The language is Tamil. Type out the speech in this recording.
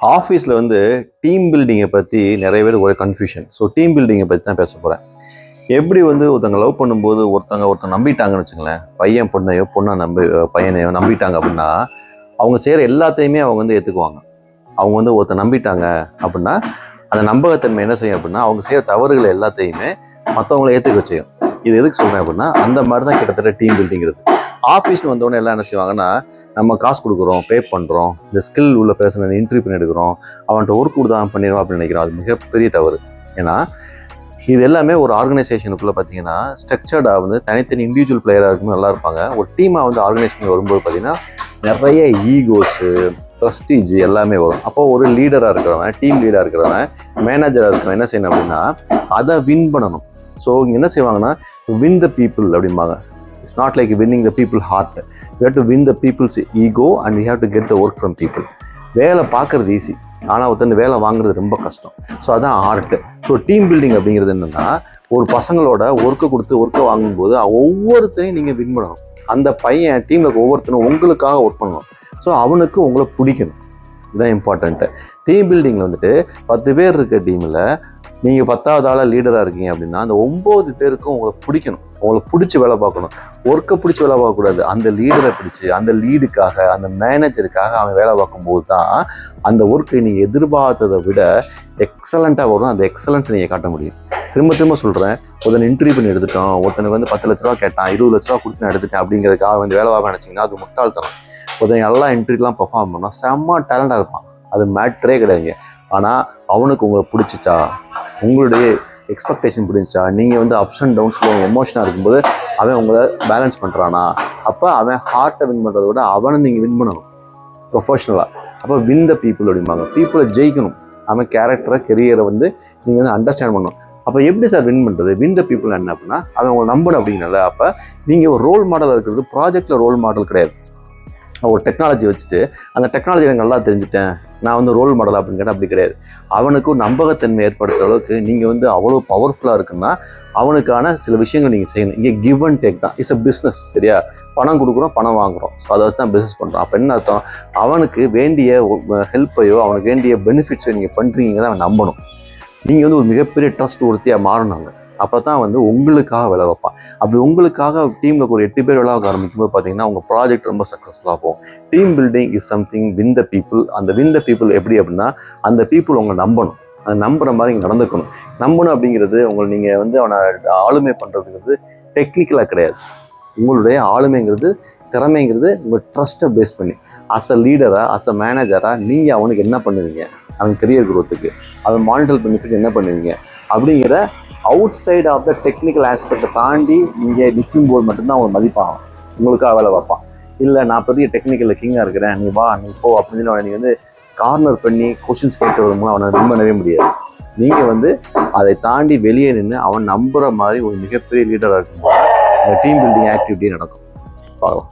ஆஃபீஸில் வந்து டீம் பில்டிங்கை பற்றி நிறைய பேர் ஒரே கன்ஃபியூஷன் ஸோ டீம் பில்டிங்கை பற்றி தான் பேச போகிறேன் எப்படி வந்து ஒருத்தங்க லவ் பண்ணும்போது ஒருத்தங்க ஒருத்தங்க நம்பிட்டாங்கன்னு வச்சுங்களேன் பையன் பொண்ணையோ பொண்ணை நம்பி பையனையோ நம்பிட்டாங்க அப்படின்னா அவங்க செய்கிற எல்லாத்தையுமே அவங்க வந்து ஏற்றுக்குவாங்க அவங்க வந்து ஒருத்தர் நம்பிட்டாங்க அப்படின்னா அந்த நம்பகத்தன்மை என்ன செய்யும் அப்படின்னா அவங்க செய்கிற தவறுகள் எல்லாத்தையுமே மற்றவங்கள ஏற்றுக்க செய்யும். இது எதுக்கு சொல்கிறேன் அப்படின்னா அந்த மாதிரி தான் கிட்டத்தட்ட டீம் பில்டிங் இருக்குது. ஆஃபீஸ்னு வந்தவொடனே எல்லாம் என்ன செய்வாங்கன்னா நம்ம காசு கொடுக்குறோம் பே பண்ணுறோம் இந்த ஸ்கில் உள்ள பேசுகிற இன்டர்வியூ பண்ணி எடுக்கிறோம் அவன்கிட்ட ஒர்க் கொடுத்தா பண்ணிடுவோம் அப்படின்னு நினைக்கிறோம். அது மிகப்பெரிய தவறு. ஏன்னா இது எல்லாமே ஒரு ஆர்கனைசேஷனுக்குள்ளே பார்த்தீங்கன்னா ஸ்ட்ரக்சர்டாக வந்து தனித்தனி இண்டிவிஜுவல் பிளேயராக இருக்கும் நல்லா இருப்பாங்க. ஒரு டீமாக வந்து ஆர்கனைஸ் பண்ணி வரும்போது பார்த்தீங்கன்னா நிறைய ஈகோஸு ப்ரஸ்டீஜ் எல்லாமே வரும். அப்போ ஒரு லீடராக இருக்கிறவன் டீம் லீடராக இருக்கிறவன் மேனேஜராக இருக்கிறவன் என்ன செய்யணும் அப்படின்னா அதை வின் பண்ணணும். ஸோ இங்கே என்ன செய்வாங்கன்னா வின் த பீப்புள் அப்படிம்பாங்க. It's not like winning the people heart you have to win the people's ego and you have to get the work from people வேலை பார்க்குறது ஈஸி ஆனால் ஒருத்தன் வேலை வாங்குறது ரொம்ப கஷ்டம். ஸோ அதான் ஆர்ட் ஸோ டீம் பில்டிங் அப்படிங்கிறது என்னென்னா ஒரு பசங்களோட ஒர்க்கை கொடுத்து ஒர்க்கை வாங்கும்போது ஒவ்வொருத்தரையும் நீங்கள் வின் பண்ணணும். அந்த பையன் டீமில் ஒவ்வொருத்தரும் உங்களுக்காக ஒர்க் பண்ணணும். ஸோ அவனுக்கு உங்களை பிடிக்கணும். இதுதான் இம்பார்ட்டண்ட்டு டீம் பில்டிங்கில் வந்துட்டு பத்து பேர் இருக்க டீமில் நீங்கள் பத்தாவது ஆளாக லீடராக இருக்கீங்க அப்படின்னா அந்த ஒம்பது பேருக்கும் உங்களை பிடிக்கணும். உங்களை பிடிச்சி வேலை பார்க்கணும். ஒர்க்கை பிடிச்சி வேலை பார்க்கக்கூடாது. அந்த லீடரை பிடிச்சி அந்த லீடுக்காக அந்த மேனேஜருக்காக அவன் வேலை பார்க்கும்போது தான் அந்த ஒர்க்கை நீ எதிர்பார்த்ததை விட எக்ஸலண்ட்டாக வரும். அந்த எக்ஸலன்ஸை நீங்கள் காட்ட முடியும். திரும்ப திரும்ப சொல்கிறேன் ஒருத்தன் இன்டர்வியூ பண்ணி எடுத்துட்டோம் ஒருத்தனுக்கு வந்து பத்து லட்ச ரூபா கேட்டான். இருபது லட்ச ரூபா கொடுத்து நான் எடுத்துட்டேன் அப்படிங்கிறதுக்காக வந்து வேலை பார்க்க நினச்சிங்கன்னா அது முட்டாள்தனம். ஒருத்தன் நல்லா இன்டர்வியூலாம் பர்ஃபார்ம் பண்ணால் செம்ம டேலண்டாக இருப்பான். அது மேட்ரே கிடையாதுங்க. ஆனால் அவனுக்கு உங்களை பிடிச்சிச்சா? உங்களுடைய எக்ஸ்பெக்டேஷன் பிடிச்சா நீங்கள் வந்து அப்ஸ் அண்ட் டவுன்ஸில் எமோஷனாக இருக்கும்போது அவன் உங்களை பேலன்ஸ் பண்ணுறானா அப்போ அவன் ஹார்ட்டை வின் பண்ணுறத விட அவனை நீங்கள் வின் பண்ணணும். ப்ரொஃபஷ்னலாக அப்போ வின் த பீப்புள் அப்படிம்பாங்க. பீப்புளை ஜெயிக்கணும். அவன் கேரக்டரை கெரியரை வந்து நீங்கள் வந்து அண்டர்ஸ்டாண்ட் பண்ணணும். அப்போ எப்படி சார் வின் பண்ணுறது வின் த பீப்புள் என்ன அப்படின்னா அவன் உங்களை நம்பணும் அப்படிங்கிறல அப்போ நீங்கள் ஒரு ரோல் மாடல் இருக்கிறது ப்ராஜெக்டில் ரோல் மாடல் கிடையாது. ஒரு டெக்னாலஜி வச்சுட்டு அந்த டெக்னாலஜி எனக்கு நல்லா தெரிஞ்சுட்டேன். நான் வந்து ரோல் மாடல் அப்படின்னு கேட்டால் அப்படி கிடையாது. அவனுக்கும் நம்பகத்தன்மை ஏற்படுத்துற அளவுக்கு நீங்கள் வந்து அவ்வளோ பவர்ஃபுல்லாக இருக்குன்னா அவனுக்கான சில விஷயங்கள் நீங்கள் செய்யணும். இங்கே கிவ் அண்ட் டேக் தான். இட்ஸ் அ பிஸ்னஸ் சரியா? பணம் கொடுக்குறோம் பணம் வாங்குகிறோம் ஸோ அதை வச்சு தான் பிஸ்னஸ் பண்ணுறோம் அப்போ என்ன அர்த்தம்? அவனுக்கு வேண்டிய ஹெல்ப்பையோ அவனுக்கு வேண்டிய பெனிஃபிட்ஸோ நீங்கள் பண்ணுறீங்க தான் அவன் நம்பணும். நீங்கள் வந்து ஒரு மிகப்பெரிய ட்ரஸ்ட் ஒருத்தியாக மாறினாங்க அப்போ தான் வந்து உங்களுக்காக வேலை வைப்பான் அப்படி உங்களுக்காக டீமில் ஒரு எட்டு பேர் வேலை ஆரம்பிக்கும் போது பார்த்தீங்கன்னா உங்கள் ப்ராஜெக்ட் ரொம்ப சக்ஸஸ்ஃபுல்லாக போகும். Team building is something win the people அந்த வின் த பீப்புள் எப்படி அப்படின்னா அந்த பீப்புள் உங்களை நம்பணும். அந்த நம்புகிற மாதிரி இங்கே நடந்துக்கணும். நம்பணும் அப்படிங்கிறது உங்களை நீங்கள் வந்து அவனை ஆளுமை பண்ணுறதுங்கிறது டெக்னிக்கலாக கிடையாது. உங்களுடைய ஆளுமைங்கிறது திறமைங்கிறது உங்கள் ட்ரஸ்ட்டை பேஸ் பண்ணி. அஸ் அ லீடராக அஸ் அ மேனேஜராக நீங்கள் அவனுக்கு என்ன பண்ணுவீங்க? அவன் கெரியர் குரோத்துக்கு அவன் மானிட்டர் பெனிஃபிட்ஸ் என்ன பண்ணுவீங்க? அப்படிங்கிற outside of the technical ஆஸ்பெக்டை தாண்டி இங்கே நிற்கும் போது மட்டும்தான் அவன் மதிப்பான் உங்களுக்காக வேலை பார்ப்பான். இல்லை நான் பெரிய டெக்னிக்கலில் கிங்காக இருக்கிறேன். நீ வா நீ போ அப்படின்னு அவனை நீ வந்து கார்னர் பண்ணி கொஷின்ஸ் கேட்கறது மூலம் அவனை ரொம்ப பண்ணவே முடியாது. நீங்கள் வந்து அதை தாண்டி வெளியே நின்று அவன் நம்புகிற மாதிரி ஒரு மிகப்பெரிய லீடராக இருக்கும்போது அந்த டீம் பில்டிங் ஆக்டிவிட்டி நடக்கும். பார்க்கலாம்.